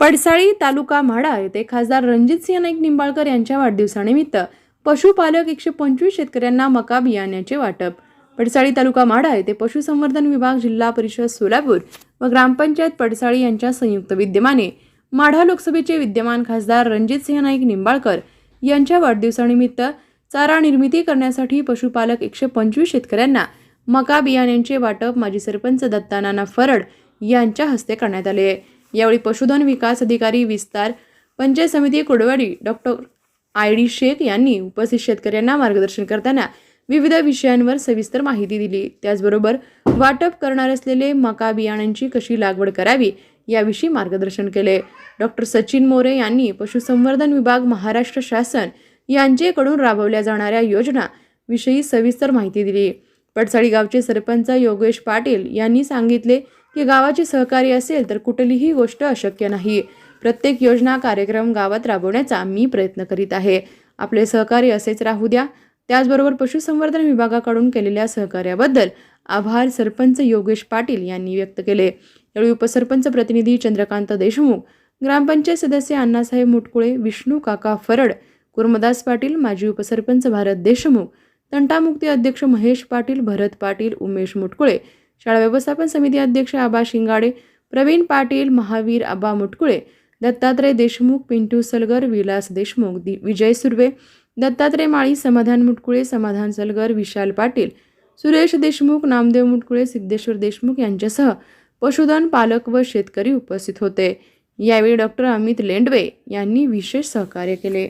पडसाळी तालुका म्हाडा येथे खासदार रणजितसिंह नाईक निंबाळकर यांच्या वाढदिवसानिमित्त पशुपालक एकशे पंचवीस शेतकऱ्यांना मका बियाण्याचे वाटप. पडसाळी तालुका म्हाडा येथे पशुसंवर्धन विभाग जिल्हा परिषद सोलापूर व ग्रामपंचायत पडसाळी यांच्या संयुक्त विद्यमाने माढा लोकसभेचे विद्यमान खासदार रणजितसिंह नाईक निंबाळकर यांच्या वाढदिवसानिमित्त चारा निर्मिती करण्यासाठी पशुपालक एकशे पंचवीस शेतकऱ्यांना मका बियाण्यांचे वाटप माजी सरपंच दत्ता नाना फरड यांच्या हस्ते करण्यात आले. यावेळी पशुधन विकास अधिकारी विस्तार पंचायत समिती Kodwadi doctor I D Shaikh यांनी उपस्थित शेतकऱ्यांना मार्गदर्शन करताना विविध विषयांवर सविस्तर माहिती दिली. त्याचबरोबर वाटप करणार असलेले मका बियाण्यांची कशी लागवड करावी याविषयी मार्गदर्शन केले. डॉक्टर सचिन मोरे यांनी पशुसंवर्धन विभाग महाराष्ट्र शासन यांचेकडून राबवल्या जाणाऱ्या योजना विषयी सविस्तर माहिती दिली. पडसाळी गावचे सरपंच योगेश पाटील यांनी सांगितले की गावाचे सहकार्य असेल तर कुठलीही गोष्ट अशक्य नाही. प्रत्येक योजना कार्यक्रम गावात राबवण्याचा मी प्रयत्न करीत आहे. आपले सहकार्य असेच राहू द्या. त्याचबरोबर पशुसंवर्धन विभागाकडून केलेल्या सहकार्याबद्दल आभार सरपंच योगेश पाटील यांनी व्यक्त केले. यावेळी उपसरपंच प्रतिनिधी चंद्रकांत देशमुख ग्रामपंचायत सदस्य अण्णासाहेब मुटकुळे विष्णू काका फरड कुर्मदास पाटील माजी उपसरपंच भारत देशमुख तंटामुक्ती अध्यक्ष महेश पाटील भरत पाटील उमेश मुटकुळे शाळा व्यवस्थापन समिती अध्यक्ष आबा शिंगाडे प्रवीण पाटील महावीर आबा मुटकुळे दत्तात्रय देशमुख पिंटू सलगर विलास देशमुख दि विजय सुर्वे दत्तात्रय माळी समाधान मुटकुळे समाधान सलगर विशाल पाटील सुरेश देशमुख नामदेव मुटकुळे सिद्धेश्वर देशमुख यांच्यासह पशुधन पालक व शेतकरी उपस्थित होते. यावेळी डॉक्टर अमित लेंडवे यांनी विशेष सहकार्य केले.